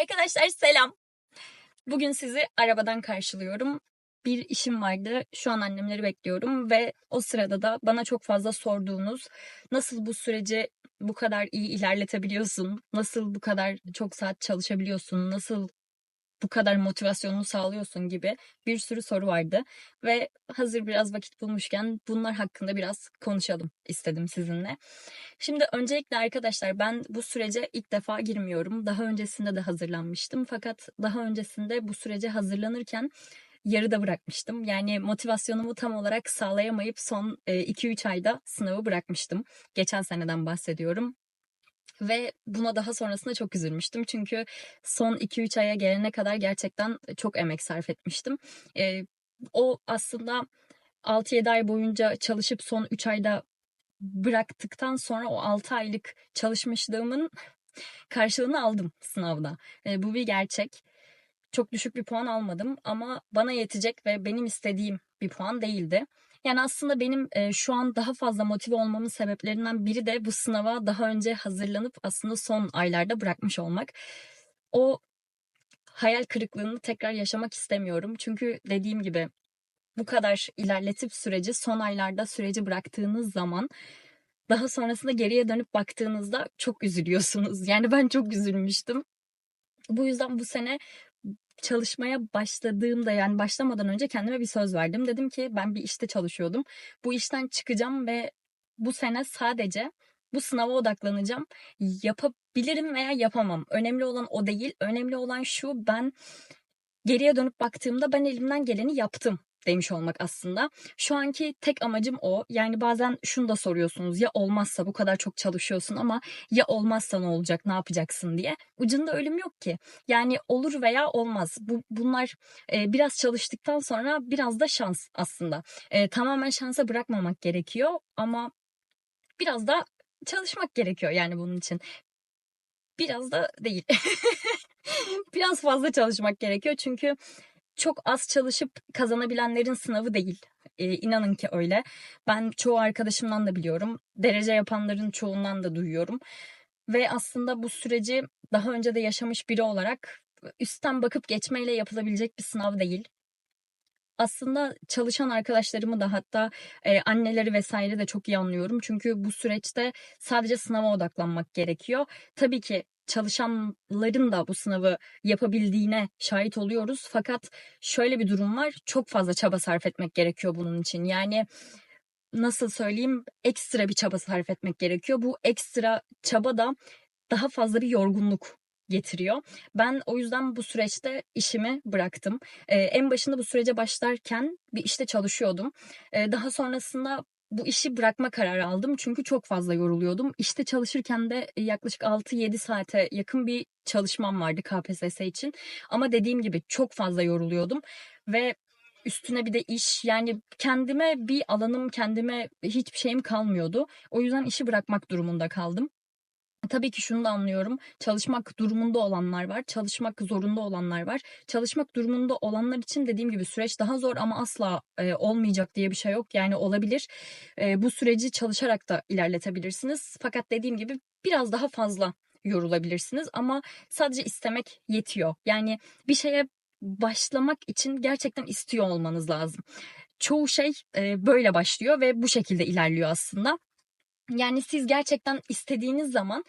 Arkadaşlar selam. Bugün sizi arabadan karşılıyorum. Bir işim vardı. Şu an annemleri bekliyorum ve o sırada da bana çok fazla sorduğunuz nasıl bu süreci bu kadar iyi ilerletebiliyorsun? Nasıl bu kadar çok saat çalışabiliyorsun? Nasıl bu kadar motivasyonunu sağlıyorsun gibi bir sürü soru vardı. Ve hazır biraz vakit bulmuşken bunlar hakkında biraz konuşalım istedim sizinle. Şimdi öncelikle arkadaşlar ben bu sürece ilk defa girmiyorum. Daha öncesinde de hazırlanmıştım. Fakat daha öncesinde bu sürece hazırlanırken yarıda bırakmıştım. Yani motivasyonumu tam olarak sağlayamayıp son 2-3 ayda sınavı bırakmıştım. Geçen seneden bahsediyorum. Ve buna daha sonrasında çok üzülmüştüm. Çünkü son 2-3 aya gelene kadar gerçekten çok emek sarf etmiştim. E, o aslında 6-7 ay boyunca çalışıp son 3 ayda bıraktıktan sonra o 6 aylık çalışmışlığımın karşılığını aldım sınavda. E, bu bir gerçek. Çok düşük bir puan almadım ama bana yetecek ve benim istediğim bir puan değildi. Yani aslında benim e, şu an daha fazla motive olmamın sebeplerinden biri de bu sınava daha önce hazırlanıp aslında son aylarda bırakmış olmak. O hayal kırıklığını tekrar yaşamak istemiyorum. Çünkü dediğim gibi bu kadar ilerletip süreci son aylarda süreci bıraktığınız zaman daha sonrasında geriye dönüp baktığınızda çok üzülüyorsunuz. Yani ben çok üzülmüştüm. Bu yüzden bu sene çalışmaya başladığımda yani başlamadan önce kendime bir söz verdim. Dedim ki ben bir işte çalışıyordum. Bu işten çıkacağım ve bu sene sadece bu sınava odaklanacağım. Yapabilirim veya yapamam. Önemli olan o değil. Önemli olan şu ben geriye dönüp baktığımda ben elimden geleni yaptım demiş olmak aslında. Şu anki tek amacım o. Yani bazen şunu da soruyorsunuz ya olmazsa bu kadar çok çalışıyorsun ama ya olmazsa ne olacak ne yapacaksın diye. Ucunda ölüm yok ki. Yani olur veya olmaz. Bu, bunlar e, biraz çalıştıktan sonra biraz da şans aslında. E, tamamen şansa bırakmamak gerekiyor ama biraz da çalışmak gerekiyor yani bunun için. Biraz da değil. biraz fazla çalışmak gerekiyor çünkü çok az çalışıp kazanabilenlerin sınavı değil. E, inanın ki öyle. Ben çoğu arkadaşımdan da biliyorum. Derece yapanların çoğundan da duyuyorum. Ve aslında bu süreci daha önce de yaşamış biri olarak üstten bakıp geçmeyle yapılabilecek bir sınav değil. Aslında çalışan arkadaşlarımı da hatta e, anneleri vesaire de çok iyi anlıyorum. Çünkü bu süreçte sadece sınava odaklanmak gerekiyor. Tabii ki çalışanların da bu sınavı yapabildiğine şahit oluyoruz. Fakat şöyle bir durum var. Çok fazla çaba sarf etmek gerekiyor bunun için. Yani nasıl söyleyeyim ekstra bir çaba sarf etmek gerekiyor. Bu ekstra çaba da daha fazla bir yorgunluk getiriyor. Ben o yüzden bu süreçte işimi bıraktım. Ee, en başında bu sürece başlarken bir işte çalışıyordum. Ee, daha sonrasında bu işi bırakma kararı aldım. Çünkü çok fazla yoruluyordum. İşte çalışırken de yaklaşık 6-7 saate yakın bir çalışmam vardı KPSS için. Ama dediğim gibi çok fazla yoruluyordum ve üstüne bir de iş yani kendime bir alanım kendime hiçbir şeyim kalmıyordu. O yüzden işi bırakmak durumunda kaldım. Tabii ki şunu da anlıyorum. Çalışmak durumunda olanlar var. Çalışmak zorunda olanlar var. Çalışmak durumunda olanlar için dediğim gibi süreç daha zor ama asla e, olmayacak diye bir şey yok. Yani olabilir. E, bu süreci çalışarak da ilerletebilirsiniz. Fakat dediğim gibi biraz daha fazla yorulabilirsiniz ama sadece istemek yetiyor. Yani bir şeye başlamak için gerçekten istiyor olmanız lazım. Çoğu şey e, böyle başlıyor ve bu şekilde ilerliyor aslında. Yani siz gerçekten istediğiniz zaman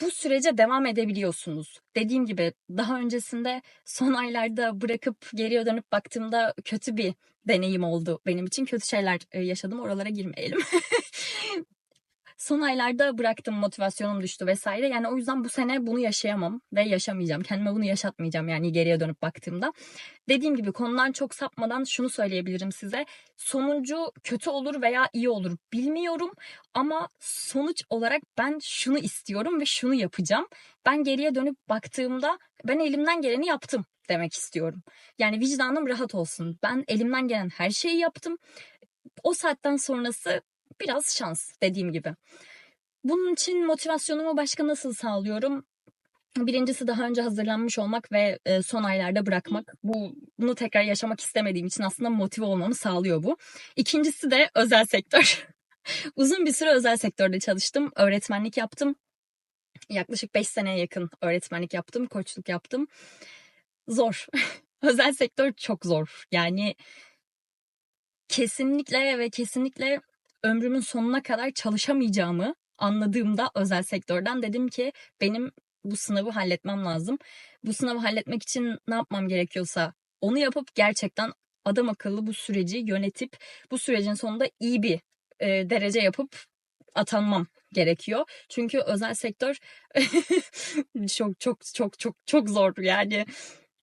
bu sürece devam edebiliyorsunuz. Dediğim gibi daha öncesinde son aylarda bırakıp geriye dönüp baktığımda kötü bir deneyim oldu benim için. Kötü şeyler yaşadım. Oralara girmeyelim. son aylarda bıraktım motivasyonum düştü vesaire. Yani o yüzden bu sene bunu yaşayamam ve yaşamayacağım. Kendime bunu yaşatmayacağım yani geriye dönüp baktığımda. Dediğim gibi konudan çok sapmadan şunu söyleyebilirim size. Sonucu kötü olur veya iyi olur bilmiyorum ama sonuç olarak ben şunu istiyorum ve şunu yapacağım. Ben geriye dönüp baktığımda ben elimden geleni yaptım demek istiyorum. Yani vicdanım rahat olsun. Ben elimden gelen her şeyi yaptım. O saatten sonrası biraz şans dediğim gibi. Bunun için motivasyonumu başka nasıl sağlıyorum? Birincisi daha önce hazırlanmış olmak ve e, son aylarda bırakmak. Bu bunu tekrar yaşamak istemediğim için aslında motive olmamı sağlıyor bu. İkincisi de özel sektör. Uzun bir süre özel sektörde çalıştım. Öğretmenlik yaptım. Yaklaşık 5 seneye yakın öğretmenlik yaptım, koçluk yaptım. Zor. Özel sektör çok zor. Yani kesinlikle ve kesinlikle ömrümün sonuna kadar çalışamayacağımı anladığımda özel sektörden dedim ki benim bu sınavı halletmem lazım. Bu sınavı halletmek için ne yapmam gerekiyorsa onu yapıp gerçekten adam akıllı bu süreci yönetip bu sürecin sonunda iyi bir e, derece yapıp atanmam gerekiyor. Çünkü özel sektör çok çok çok çok çok zor yani.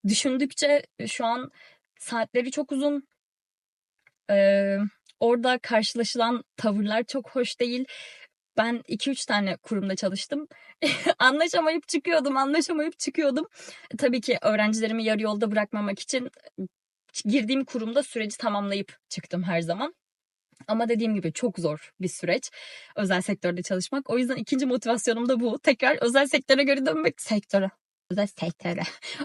Düşündükçe şu an saatleri çok uzun. Ee, orada karşılaşılan tavırlar çok hoş değil. Ben 2-3 tane kurumda çalıştım. anlaşamayıp çıkıyordum, anlaşamayıp çıkıyordum. Tabii ki öğrencilerimi yarı yolda bırakmamak için girdiğim kurumda süreci tamamlayıp çıktım her zaman. Ama dediğim gibi çok zor bir süreç özel sektörde çalışmak. O yüzden ikinci motivasyonum da bu. Tekrar özel sektöre geri dönmek sektöre. Özel sektöre.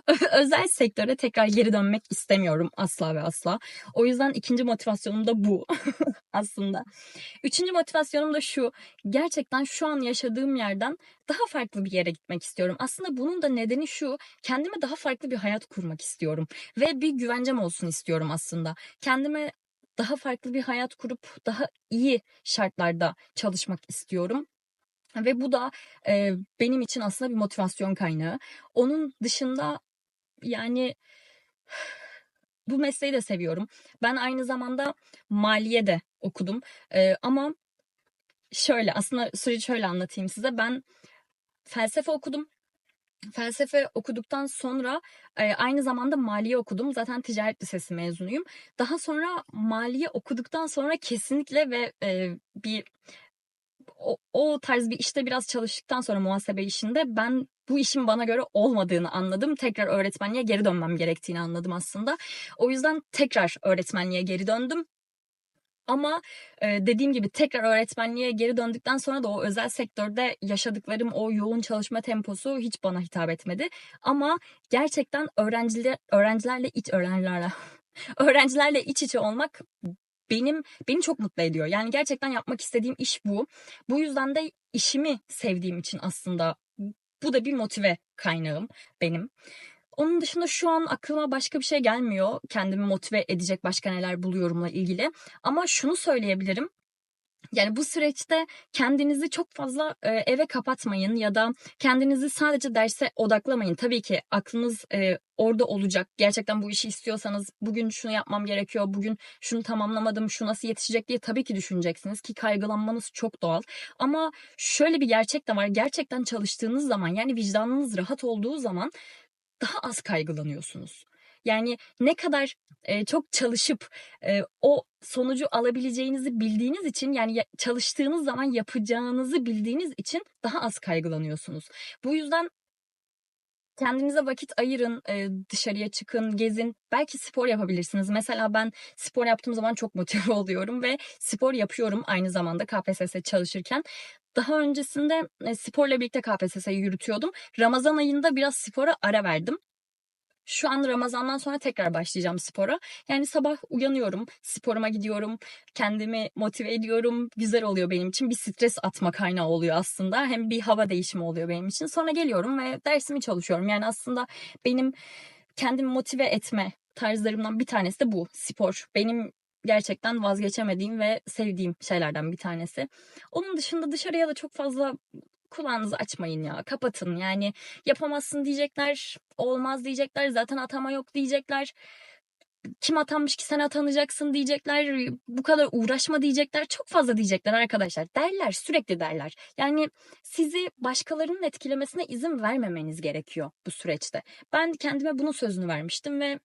özel sektöre tekrar geri dönmek istemiyorum asla ve asla. O yüzden ikinci motivasyonum da bu aslında. Üçüncü motivasyonum da şu. Gerçekten şu an yaşadığım yerden daha farklı bir yere gitmek istiyorum. Aslında bunun da nedeni şu. Kendime daha farklı bir hayat kurmak istiyorum. Ve bir güvencem olsun istiyorum aslında. Kendime daha farklı bir hayat kurup daha iyi şartlarda çalışmak istiyorum. Ve bu da e, benim için aslında bir motivasyon kaynağı. Onun dışında yani bu mesleği de seviyorum. Ben aynı zamanda maliye de okudum. E, ama şöyle aslında süreci şöyle anlatayım size. Ben felsefe okudum felsefe okuduktan sonra e, aynı zamanda maliye okudum. Zaten ticaret lisesi mezunuyum. Daha sonra maliye okuduktan sonra kesinlikle ve e, bir o, o tarz bir işte biraz çalıştıktan sonra muhasebe işinde ben bu işin bana göre olmadığını anladım. Tekrar öğretmenliğe geri dönmem gerektiğini anladım aslında. O yüzden tekrar öğretmenliğe geri döndüm. Ama e, dediğim gibi tekrar öğretmenliğe geri döndükten sonra da o özel sektörde yaşadıklarım o yoğun çalışma temposu hiç bana hitap etmedi. Ama gerçekten öğrenciler öğrencilerle iç öğrencilerle öğrencilerle iç içe olmak benim beni çok mutlu ediyor. Yani gerçekten yapmak istediğim iş bu. Bu yüzden de işimi sevdiğim için aslında bu da bir motive kaynağım benim. Onun dışında şu an aklıma başka bir şey gelmiyor. Kendimi motive edecek başka neler buluyorumla ilgili. Ama şunu söyleyebilirim. Yani bu süreçte kendinizi çok fazla e, eve kapatmayın ya da kendinizi sadece derse odaklamayın. Tabii ki aklınız e, orada olacak. Gerçekten bu işi istiyorsanız bugün şunu yapmam gerekiyor, bugün şunu tamamlamadım, şu nasıl yetişecek diye tabii ki düşüneceksiniz ki kaygılanmanız çok doğal. Ama şöyle bir gerçek de var. Gerçekten çalıştığınız zaman yani vicdanınız rahat olduğu zaman daha az kaygılanıyorsunuz. Yani ne kadar e, çok çalışıp e, o sonucu alabileceğinizi bildiğiniz için yani çalıştığınız zaman yapacağınızı bildiğiniz için daha az kaygılanıyorsunuz. Bu yüzden kendinize vakit ayırın, dışarıya çıkın, gezin. Belki spor yapabilirsiniz. Mesela ben spor yaptığım zaman çok motive oluyorum ve spor yapıyorum aynı zamanda KPSS çalışırken. Daha öncesinde sporla birlikte KPSS'yi yürütüyordum. Ramazan ayında biraz spora ara verdim. Şu an Ramazan'dan sonra tekrar başlayacağım spora. Yani sabah uyanıyorum, sporuma gidiyorum, kendimi motive ediyorum. Güzel oluyor benim için. Bir stres atma kaynağı oluyor aslında. Hem bir hava değişimi oluyor benim için. Sonra geliyorum ve dersimi çalışıyorum. Yani aslında benim kendimi motive etme tarzlarımdan bir tanesi de bu spor. Benim gerçekten vazgeçemediğim ve sevdiğim şeylerden bir tanesi. Onun dışında dışarıya da çok fazla kulağınızı açmayın ya. Kapatın yani yapamazsın diyecekler, olmaz diyecekler, zaten atama yok diyecekler. Kim atanmış ki sen atanacaksın diyecekler. Bu kadar uğraşma diyecekler. Çok fazla diyecekler arkadaşlar. Derler sürekli derler. Yani sizi başkalarının etkilemesine izin vermemeniz gerekiyor bu süreçte. Ben kendime bunun sözünü vermiştim ve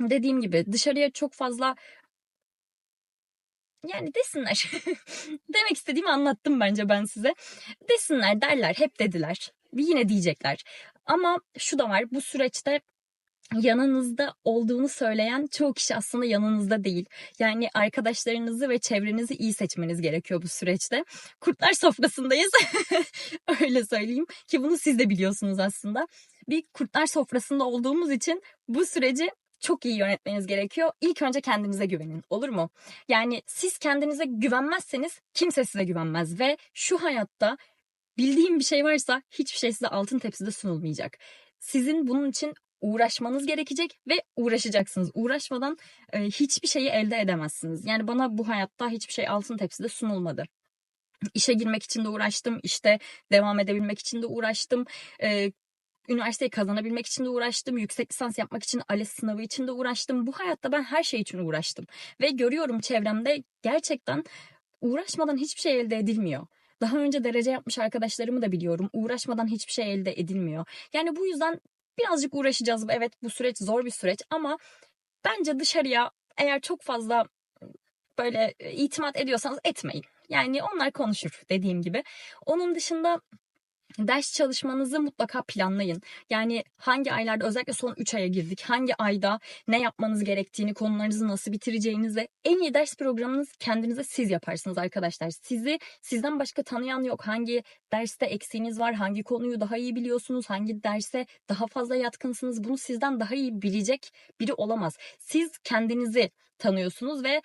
dediğim gibi dışarıya çok fazla yani desinler. Demek istediğimi anlattım bence ben size. Desinler derler hep dediler. Yine diyecekler. Ama şu da var bu süreçte yanınızda olduğunu söyleyen çoğu kişi aslında yanınızda değil. Yani arkadaşlarınızı ve çevrenizi iyi seçmeniz gerekiyor bu süreçte. Kurtlar sofrasındayız. Öyle söyleyeyim ki bunu siz de biliyorsunuz aslında. Bir kurtlar sofrasında olduğumuz için bu süreci çok iyi yönetmeniz gerekiyor. İlk önce kendinize güvenin. Olur mu? Yani siz kendinize güvenmezseniz kimse size güvenmez ve şu hayatta bildiğim bir şey varsa hiçbir şey size altın tepside sunulmayacak. Sizin bunun için uğraşmanız gerekecek ve uğraşacaksınız. Uğraşmadan e, hiçbir şeyi elde edemezsiniz. Yani bana bu hayatta hiçbir şey altın tepside sunulmadı. İşe girmek için de uğraştım, işte devam edebilmek için de uğraştım. E, üniversiteyi kazanabilmek için de uğraştım. Yüksek lisans yapmak için ALES sınavı için de uğraştım. Bu hayatta ben her şey için uğraştım. Ve görüyorum çevremde gerçekten uğraşmadan hiçbir şey elde edilmiyor. Daha önce derece yapmış arkadaşlarımı da biliyorum. Uğraşmadan hiçbir şey elde edilmiyor. Yani bu yüzden birazcık uğraşacağız. Evet bu süreç zor bir süreç ama bence dışarıya eğer çok fazla böyle itimat ediyorsanız etmeyin. Yani onlar konuşur dediğim gibi. Onun dışında ders çalışmanızı mutlaka planlayın. Yani hangi aylarda özellikle son 3 aya girdik. Hangi ayda ne yapmanız gerektiğini, konularınızı nasıl bitireceğinizi en iyi ders programınız kendinize siz yaparsınız arkadaşlar. Sizi sizden başka tanıyan yok. Hangi derste eksiğiniz var, hangi konuyu daha iyi biliyorsunuz, hangi derse daha fazla yatkınsınız bunu sizden daha iyi bilecek biri olamaz. Siz kendinizi tanıyorsunuz ve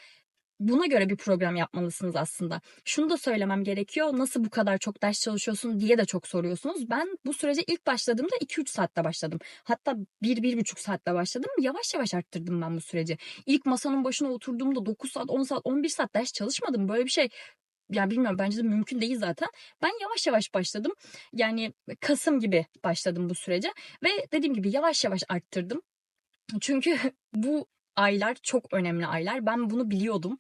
buna göre bir program yapmalısınız aslında. Şunu da söylemem gerekiyor. Nasıl bu kadar çok ders çalışıyorsun diye de çok soruyorsunuz. Ben bu sürece ilk başladığımda 2-3 saatte başladım. Hatta 1-1,5 saatte başladım. Yavaş yavaş arttırdım ben bu süreci. İlk masanın başına oturduğumda 9 saat, 10 saat, 11 saat ders çalışmadım. Böyle bir şey ya bilmiyorum bence de mümkün değil zaten. Ben yavaş yavaş başladım. Yani Kasım gibi başladım bu sürece ve dediğim gibi yavaş yavaş arttırdım. Çünkü bu aylar çok önemli aylar. Ben bunu biliyordum.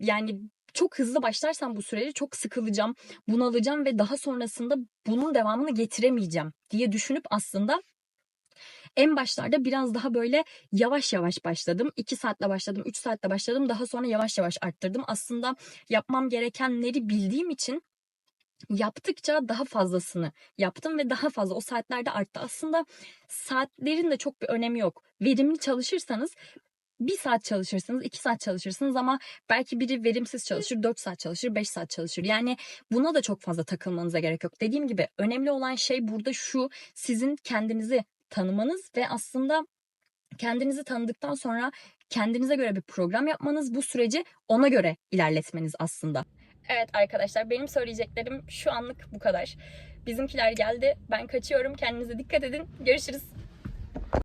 Yani çok hızlı başlarsam bu süreci çok sıkılacağım, bunalacağım ve daha sonrasında bunun devamını getiremeyeceğim diye düşünüp aslında en başlarda biraz daha böyle yavaş yavaş başladım. 2 saatle başladım, 3 saatle başladım. Daha sonra yavaş yavaş arttırdım. Aslında yapmam gerekenleri bildiğim için yaptıkça daha fazlasını yaptım ve daha fazla o saatlerde arttı. Aslında saatlerin de çok bir önemi yok. Verimli çalışırsanız bir saat çalışırsınız, iki saat çalışırsınız ama belki biri verimsiz çalışır, dört saat çalışır, beş saat çalışır. Yani buna da çok fazla takılmanıza gerek yok. Dediğim gibi önemli olan şey burada şu, sizin kendinizi tanımanız ve aslında kendinizi tanıdıktan sonra kendinize göre bir program yapmanız, bu süreci ona göre ilerletmeniz aslında. Evet arkadaşlar benim söyleyeceklerim şu anlık bu kadar. Bizimkiler geldi. Ben kaçıyorum. Kendinize dikkat edin. Görüşürüz.